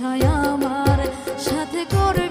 ভালোবাসায় আমার সাথে করবি